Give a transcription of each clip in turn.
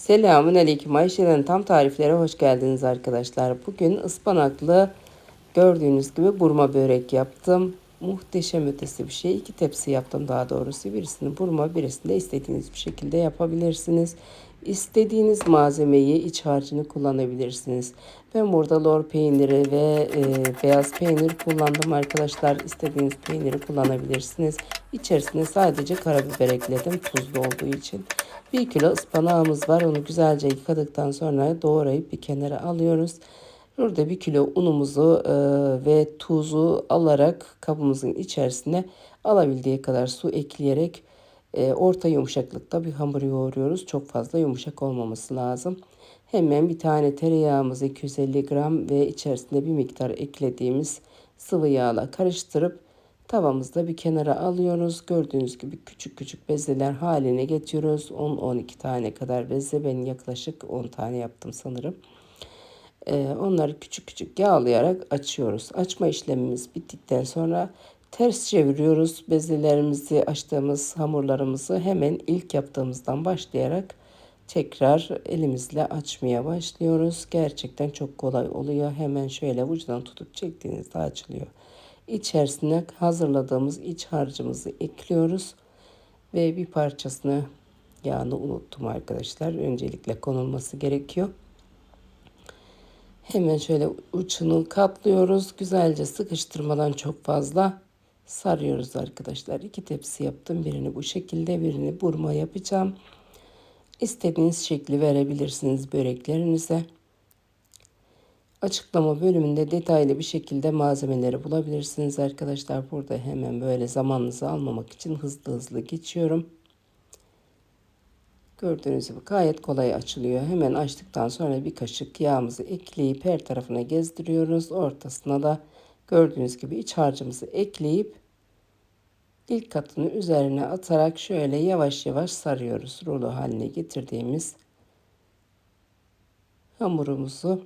Selamun Aleyküm Ayşe'den tam tariflere hoş geldiniz arkadaşlar. Bugün ıspanaklı gördüğünüz gibi burma börek yaptım. Muhteşem ötesi bir şey. İki tepsi yaptım daha doğrusu. Birisini burma birisini de istediğiniz bir şekilde yapabilirsiniz. İstediğiniz malzemeyi iç harcını kullanabilirsiniz. Ben burada lor peyniri ve e, beyaz peynir kullandım arkadaşlar. İstediğiniz peyniri kullanabilirsiniz. İçerisine sadece karabiber ekledim tuzlu olduğu için. 1 kilo ıspanağımız var. Onu güzelce yıkadıktan sonra doğrayıp bir kenara alıyoruz. Burada 1 kilo unumuzu e, ve tuzu alarak kabımızın içerisine alabildiği kadar su ekleyerek e, orta yumuşaklıkta bir hamur yoğuruyoruz. Çok fazla yumuşak olmaması lazım. Hemen bir tane tereyağımızı 250 gram ve içerisinde bir miktar eklediğimiz sıvı yağla karıştırıp tavamızda bir kenara alıyoruz. Gördüğünüz gibi küçük küçük bezeler haline getiriyoruz. 10-12 tane kadar beze ben yaklaşık 10 tane yaptım sanırım. Ee, onları küçük küçük yağlayarak açıyoruz. Açma işlemimiz bittikten sonra ters çeviriyoruz. Bezelerimizi açtığımız hamurlarımızı hemen ilk yaptığımızdan başlayarak tekrar elimizle açmaya başlıyoruz. Gerçekten çok kolay oluyor. Hemen şöyle ucundan tutup çektiğinizde açılıyor. İçerisine hazırladığımız iç harcımızı ekliyoruz. Ve bir parçasını yağını unuttum arkadaşlar. Öncelikle konulması gerekiyor. Hemen şöyle uçunu katlıyoruz. Güzelce sıkıştırmadan çok fazla sarıyoruz arkadaşlar. İki tepsi yaptım. Birini bu şekilde birini burma yapacağım. İstediğiniz şekli verebilirsiniz böreklerinize. Açıklama bölümünde detaylı bir şekilde malzemeleri bulabilirsiniz arkadaşlar. Burada hemen böyle zamanınızı almamak için hızlı hızlı geçiyorum. Gördüğünüz gibi gayet kolay açılıyor. Hemen açtıktan sonra bir kaşık yağımızı ekleyip her tarafına gezdiriyoruz. Ortasına da gördüğünüz gibi iç harcımızı ekleyip ilk katını üzerine atarak şöyle yavaş yavaş sarıyoruz. Rulo haline getirdiğimiz hamurumuzu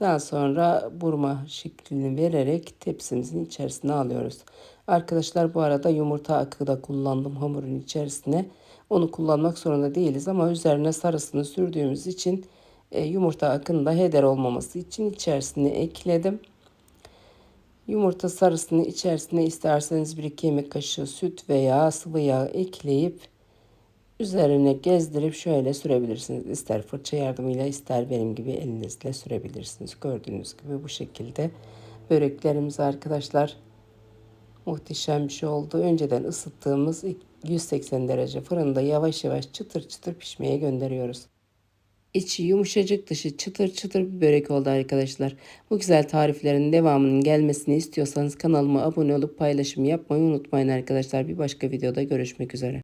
daha sonra burma şeklini vererek tepsimizin içerisine alıyoruz. Arkadaşlar bu arada yumurta akı da kullandım hamurun içerisine. Onu kullanmak zorunda değiliz ama üzerine sarısını sürdüğümüz için e, yumurta akında heder olmaması için içerisine ekledim. Yumurta sarısını içerisine isterseniz bir iki yemek kaşığı süt veya sıvı yağ ekleyip üzerine gezdirip şöyle sürebilirsiniz. İster fırça yardımıyla ister benim gibi elinizle sürebilirsiniz. Gördüğünüz gibi bu şekilde böreklerimiz arkadaşlar muhteşem bir şey oldu. Önceden ısıttığımız 180 derece fırında yavaş yavaş çıtır çıtır pişmeye gönderiyoruz. İçi yumuşacık dışı çıtır çıtır bir börek oldu arkadaşlar. Bu güzel tariflerin devamının gelmesini istiyorsanız kanalıma abone olup paylaşım yapmayı unutmayın arkadaşlar. Bir başka videoda görüşmek üzere.